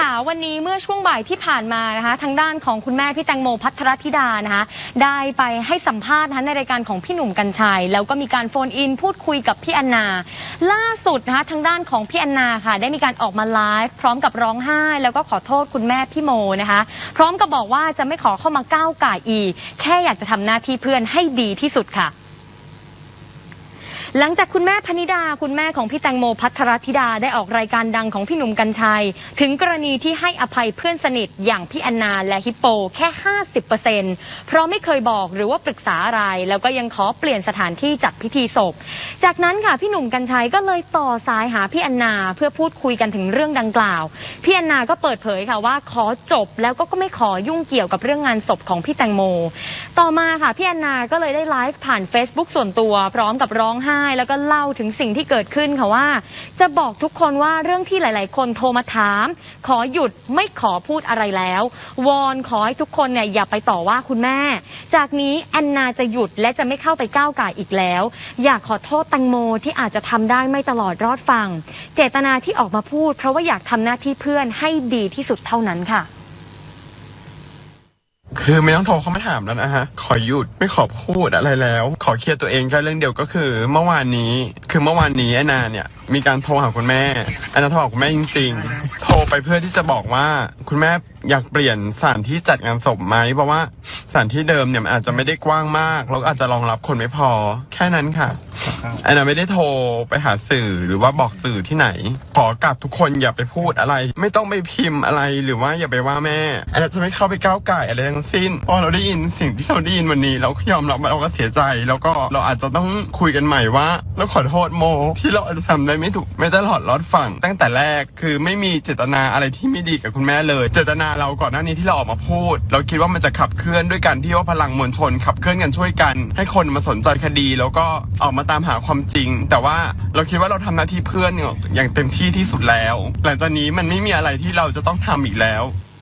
ค่ะวันนี้เมื่อช่วงบ่ายที่ผ่านมานะคะ ทางด้านของคุณแม่พี่แตงโมพัทรธิดานะคะได้ไปให้สัมภาษณ์นะคะในรายการของพี่หนุ่มกัญชัย แล้วก็มีการโฟนอินพูดคุยกับพี่แอนนา ล่าสุดนะคะทางด้านของพี่แอนนาค่ะ ได้มีการออกมาไลฟ์พร้อมกับร้องไห้ แล้วก็ขอโทษคุณแม่พี่โมนะคะ พร้อมกับบอกว่าจะไม่ขอเข้ามาก้าวไก่ายอีก แค่อยากจะทำหน้าที่เพื่อนให้ดีที่สุดค่ะ หลังจากคุณแม่พนิดา คุณแม่ของพี่แตงโมพัทรธิดาได้ออกรายการดังของพี่หนุ่มกัญชัย ถึงกรณีที่ให้อภัยเพื่อนสนิทอย่างพี่แอนนาและฮิปโปแค่ 50%เพราะไม่เคยบอกหรือว่าปรึกษาอะไร แล้วก็ยังขอเปลี่ยนสถานที่จัดพิธีศพ จากนั้นค่ะพี่หนุ่มกัญชัยก็เลยต่อสายหาพี่แอนนาเพื่อพูดคุยกันถึงเรื่องดังกล่าว พี่แอนนาก็เปิดเผยค่ะว่าขอจบแล้วก็ไม่ขอยุ่งเกี่ยวกับเรื่องงานศพของพี่แตงโม ต่อมาค่ะพี่แอนนาก็เลยได้ไลฟ์ผ่าน Facebook ส่วนตัวพร้อมกับร้องไห้แล้วก็เล่าถึงสิ่งที่เกิดขึ้นค่ะว่า จะบอกทุกคนว่าเรื่องที่หลาย ๆ คนโทรมาถาม ขอหยุดไม่ขอพูดอะไรแล้ว วอนขอให้ทุกคนเนี่ยอย่าไปต่อว่าคุณแม่ จากนี้แอนนาจะหยุดและจะไม่เข้าไปก้าวไก่ายอีกแล้ว อยากขอโทษแตังโมที่อาจจะทำได้ไม่ตลอดรอดฟัง เจตนาที่ออกมาพูด เพราะว่าอยากทำหน้าที่เพื่อนให้ดีที่สุดเท่านั้นค่ะ คือไม่ต้องโทรเข้ามาถามแล้วนะฮะ ขอหยุดไม่ขอพูดอะไรแล้ว ขอเคลียร์ตัวเองแค่เรื่องเดียวก็คือ เมื่อวานนี้ คือเมื่อวานนี้แอนนาเนี่ย มีการโทรหาคุณแม่แอนนาโทรหาคุณแม่จริง ๆ โทรไปเพื่อที่จะบอกว่า คุณแม่อยากเปลี่ยนสถานที่จัดงานศพไหมเพราะว่า สถานที่เดิมเนี่ยมันอาจจะไม่ได้กว้างมากแล้วก็อาจจะรองรับคนไม่พอ แค่นั้นค่ะแอนนาไม่ได้โทรไปหาสื่อหรือว่าบอกสื่อที่ไหน ขอกลับทุกคนอย่าไปพูดอะไร ไม่ต้องไปพิมพ์อะไรหรือว่าอย่าไปว่าแม่แอนนาจะไม่เข้าไปก้าวไก่ายอะไรทั้งสิ้นเพราะเราได้ยินสิ่งที่เราได้ยินวันนี้ เราก็ยอมรับว่าเราก็เสียใจ แล้วก็เราอาจจะต้องคุยกันใหม่ว่าเราขอโทษโม ที่เราอาจจะทำได้ไม่ถูกไม่ตลอดรอดฝั่ง ตั้งแต่แรกคือไม่มีเจตนาอะไรที่ไม่ดีกับคุณแม่เลย เจตนาเราก่อนหน้านี้ที่เราออกมาพูด เราคิดว่ามันจะขับเคลื่อนด้วยกันที่ว่าพลังมวลชนขับเคลื่อนกันช่วยกัน ให้คนมาสนใจคดี แล้วก็ออกมาตามหาความจริง แต่ว่าเราคิดว่าเราทำหน้าที่เพื่อนอย่างเต็มที่ที่สุดแล้ว หลังจากนี้มันไม่มีอะไรที่เราจะต้องทำอีกแล้ว